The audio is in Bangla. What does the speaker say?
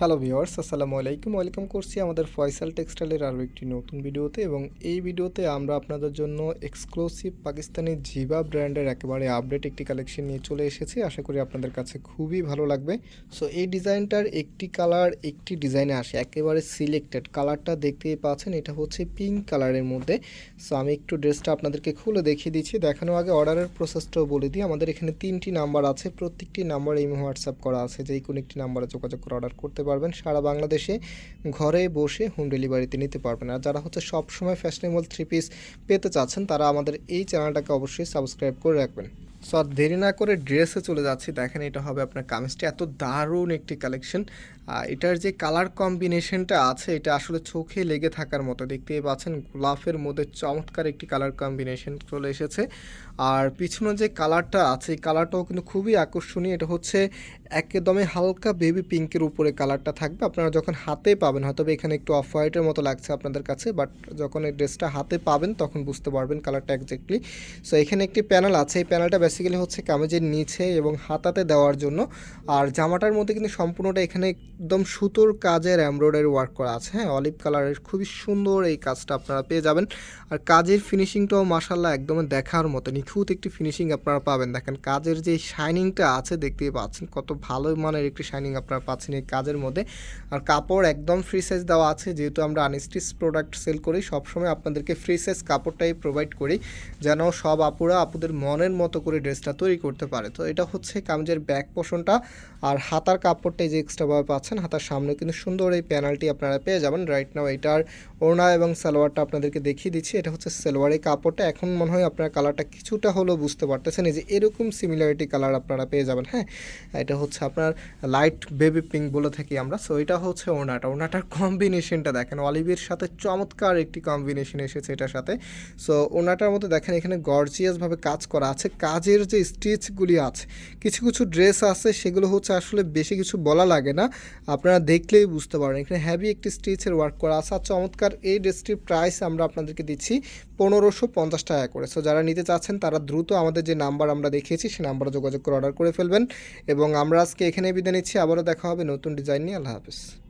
হ্যালো ভিওয়ার্স আসসালামু আলাইকুম। ওয়েলকাম করছি আমাদের ফয়সাল টেক্সটাইলের আরও একটি নতুন ভিডিওতে এবং এই ভিডিওতে আমরা আপনাদের জন্য এক্সক্লুসিভ পাকিস্তানি জিবা ব্র্যান্ডের একেবারে আপডেট একটি কালেকশন নিয়ে চলে এসেছি। আশা করি আপনাদের কাছে খুবই ভালো লাগবে। সো এই ডিজাইনটার একটি কালার একটি ডিজাইনে আসে, একেবারে সিলেক্টেড কালারটা দেখতেই পাচ্ছেন, এটা হচ্ছে পিঙ্ক কালারের মধ্যে। সো আমি একটু ড্রেসটা আপনাদেরকে খুলে দেখিয়ে দিচ্ছি। দেখানোর আগে অর্ডারের প্রসেসটাও বলে দিই। আমাদের এখানে তিনটি নাম্বার আছে, প্রত্যেকটি নাম্বার এই হোয়াটসঅ্যাপ করা আছে। যে কোনো একটি নাম্বারে যোগাযোগ করে অর্ডার করতে পারবেন, সারা বাংলাদেশে ঘরে বসে হোম ডেলিভারিতে নিতে পারবেন। আর যারা হচ্ছে সবসময় ফ্যাশনেবল থ্রি পিস পেতে চাচ্ছেন, তারা আমাদের এই চ্যানেলটাকে অবশ্যই সাবস্ক্রাইব করে রাখবেন। সো আর দেরি না করে ড্রেসে চলে যাচ্ছি। দেখেন এটা হবে আপনার কামিজটি। এত দারুণ একটি কালেকশন এটার যে কালার কম্বিনেশনটা আছে, এটা আসলে চোখে লেগে থাকার মতো। দেখতেই পাচ্ছেন, গোলাপের মধ্যে চমৎকার একটি কালার কম্বিনেশন চলে এসেছে। আর পিছনে যে কালারটা আছে, এই কালারটাও কিন্তু খুবই আকর্ষণীয়। এটা হচ্ছে একদমই হালকা বেবি পিঙ্কের উপরে কালারটা থাকবে। আপনারা যখন হাতে পাবেন, হয়তো এখানে একটু অফ হোয়াইটের মতো লাগছে আপনাদের কাছে বাট যখন এই ড্রেসটা হাতে পাবেন, তখন বুঝতে পারবেন কালারটা একজ্যাক্টলি সো এখানে একটি প্যানেল আছে। এই প্যানেলটা বেসিক্যালি হচ্ছে কামেজের নিচে এবং হাতাতে দেওয়ার জন্য। আর জামাটার মধ্যে কিন্তু সম্পূর্ণটা এখানে একদম সুতোর কাজের এমব্রয়ডারি ওয়ার্ক করা আছে। হ্যাঁ অলিভ কালারের খুবই সুন্দর এই কাজটা আপনারা পেয়ে যাবেন। আর কাজের ফিনিশিংটাও মাসাল্লাহ একদম দেখার মতো। নিখুঁত একটি ফিনিশিং আপনারা পাবেন। দেখেন, কাজের যে শাইনিংটা আছে দেখতেই পাচ্ছেন, কত ভালো মানের একটি শাইনিং আপনারা পাচ্ছেন এই কাজের মধ্যে। আর কাপড় একদম ফ্রি সাইজ দেওয়া আছে। যেহেতু আমরা আনস্টিচ প্রোডাক্ট সেল করি, সবসময় আপনাদেরকে ফ্রি সাইজ কাপড়টাই প্রোভাইড করি, যেন সব আপুরা, আপুদের মনের মতো করে ড্রেসটা তৈরি করতে পারে। তো এটা হচ্ছে কামিজের ব্যাক পোষণটা আর হাতার কাপড়টাই যে এক্সট্রাভাবে পাচ্ছেন হাতার সামনে। কিন্তু সুন্দর এই প্যানেলটি আপনারা পেয়ে যাবেন রাইট নাও এটার ওড়না এবং সালোয়ারটা আপনাদেরকে দেখিয়ে দিচ্ছি। এটা হচ্ছে সালোয়ারের কাপড়টা। এখন মনে হয় আপনার কালারটা কিছুটা হলেও বুঝতে পারতেছেন। এই যে এরকম সিমিলারিটি কালার আপনারা পেয়ে যাবেন হ্যাঁ? এটা হচ্ছে আপনার লাইট বেবি পিঙ্ক বলে থাকি আমরা। সো এটা হচ্ছে ওড়নাটা। ওড়নাটার কম্বিনেশনটা দেখেন। অলিভের সাথে চমৎকার একটি কম্বিনেশন এসেছে এটার সাথে। সো ওড়নাটার মধ্যে দেখেন এখানে গর্জিয়াসভাবে কাজ করা আছে। কাজের যে স্টিচগুলি আছে, কিছু কিছু ড্রেস আছে, সেগুলো হচ্ছে আসলে বেশি কিছু বলা লাগে না। আপনারা দেখলেই বুঝতে পারেন এখানে হ্যাভি একটি স্টিচের ওয়ার্ক করা আছে। আর চমৎকার এই ড্রেসটির প্রাইস আমরা আপনাদেরকে দিচ্ছি পনেরোশো পঞ্চাশ টাকা করে। সো যারা নিতে চাচ্ছেন, তারা দ্রুত আমাদের যে নাম্বার আমরা দেখিয়েছি সে নাম্বারে যোগাযোগ করে অর্ডার করে ফেলবেন। এবং আমরা আজকে এখানে বিদায় নিচ্ছি। আবারও দেখা হবে নতুন ডিজাইন নিয়ে। আল্লাহ হাফিজ।